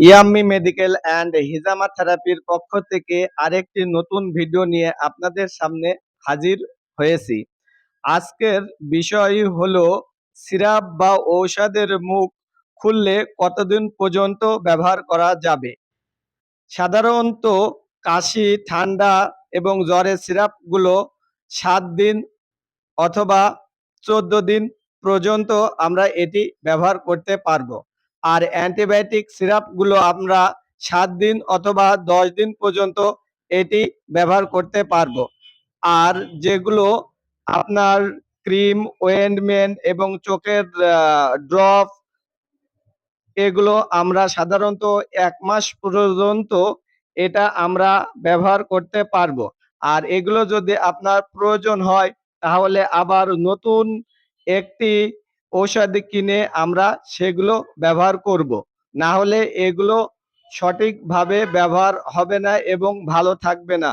Yummy medical and হিজামা থেরাপির পক্ষ থেকে আরেকটি নতুন ভিডিও নিয়ে আপনাদের সামনে হাজির হয়েছি। আজকের বিষয় হলো, সিরাপ বা ঔষধের মুখ খুললে কতদিন পর্যন্ত ব্যবহার করা যাবে? সাধারণত কাশি, ঠান্ডা এবং জ্বরের সিরাপগুলো সাত দিন অথবা চোদ্দ দিন পর্যন্ত আমরা এটি ব্যবহার করতে পারব। আর অ্যান্টিবায়োটিক সিরাপগুলো আমরা সাত দিন অথবা দশ দিন পর্যন্ত এটি ব্যবহার করতে পারব। আর যেগুলো আপনার ক্রিম ওয়েন্ডমেন্ট এবং চোখের ড্রপ এগুলো আমরা সাধারণত এক মাস পর্যন্ত এটা আমরা ব্যবহার করতে পারব। আর এগুলো যদি আপনার প্রয়োজন হয় তাহলে আবার নতুন একটি ঔষধ কিনে আমরা সেগুলো ব্যবহার করব। না হলে এগুলো সঠিকভাবে ব্যবহার হবে না এবং ভালো থাকবে না।